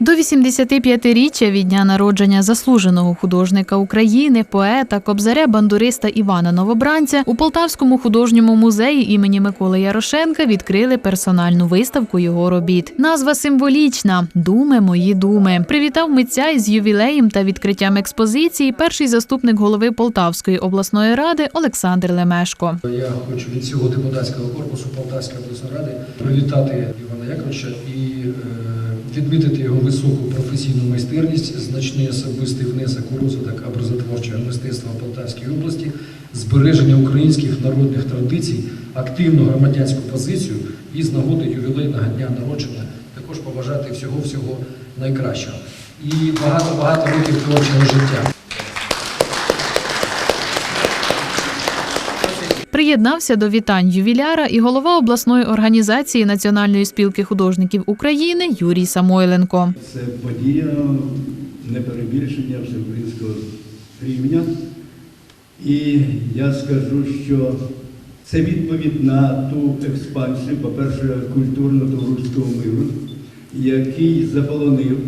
До 85-річчя від дня народження заслуженого художника України, поета, кобзаря, бандуриста Івана Новобранця у Полтавському художньому музеї імені Миколи Ярошенка відкрили персональну виставку його робіт. Назва символічна Думи мої думи. Привітав митця із ювілеєм та відкриттям експозиції перший заступник голови Полтавської обласної ради Олександр Лемешко. Я хочу від всього депутатського корпусу Полтавської обласної ради привітати Івана Яковлевича і е, відмітити його високу професійну майстерність, значний особистий внесок у розвиток образотворчого мистецтва Полтавської області, збереження українських народних традицій, активну громадянську позицію і з нагоди ювілейного дня народження також побажати всього-всього найкращого. І багато-багато років творчого життя. Приєднався до вітань ювіляра і голова обласної організації Національної спілки художників України Юрій Самойленко. Це подія неперебільшення всеукраїнського рівня. І я скажу, що це відповідь на ту експансію, по-перше, культурно-товариського миру, який заполонив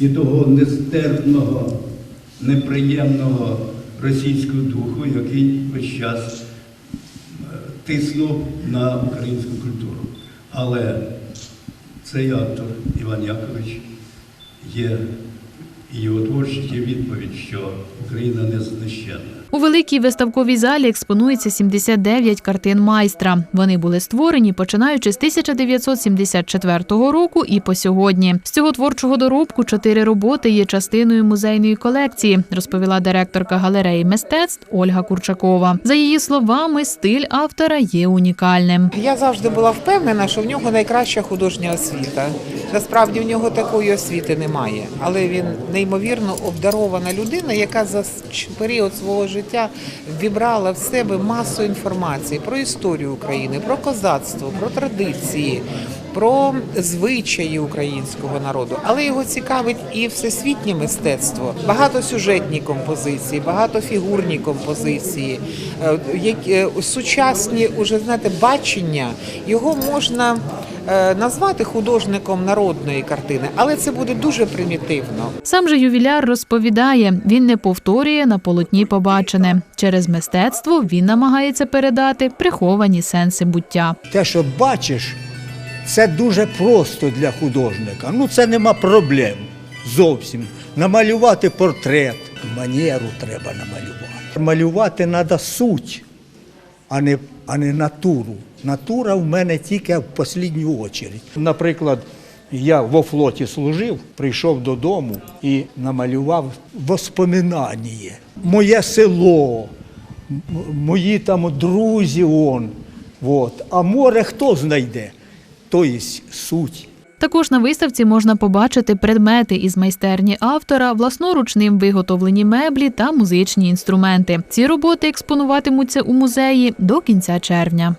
і того нестерпного, неприємного російського духу, який весь час тиснув на українську культуру. Але цей автор Іван Якович є і його творчість є відповідь, що Україна не знищена. У великій виставковій залі експонується 79 картин майстра. Вони були створені починаючи з 1974 року і по сьогодні. З цього творчого доробку чотири роботи є частиною музейної колекції, розповіла директорка галереї мистецтв Ольга Курчакова. За її словами, стиль автора є унікальним. Я завжди була впевнена, що в нього найкраща художня освіта. Насправді в нього такої освіти немає, але він неймовірно обдарована людина, яка за період свого життя вібрала в себе масу інформації про історію України, про козацтво, про традиції. Про звичаї українського народу, але його цікавить і всесвітнє мистецтво, багатосюжетні композиції, багатофігурні композиції, е, які е, сучасні уже знаєте бачення. Його можна е, назвати художником народної картини, але це буде дуже примітивно. Сам же ювіляр розповідає, він не повторює на полотні побачене. Через мистецтво він намагається передати приховані сенси буття. те, що бачиш, це дуже просто для художника. Ну, це нема проблем зовсім. Намалювати портрет, манеру треба намалювати. Малювати треба суть, а не, а не натуру. Натура в мене тільки в останню очередь. Наприклад, я во флоті служив, прийшов додому і намалював воспоминання. Моє село, мої там друзі он. Вот. А море хто знайде? Тобто суть. Також на виставці можна побачити предмети із майстерні автора, власноручним виготовлені меблі та музичні інструменти. Ці роботи експонуватимуться у музеї до кінця червня.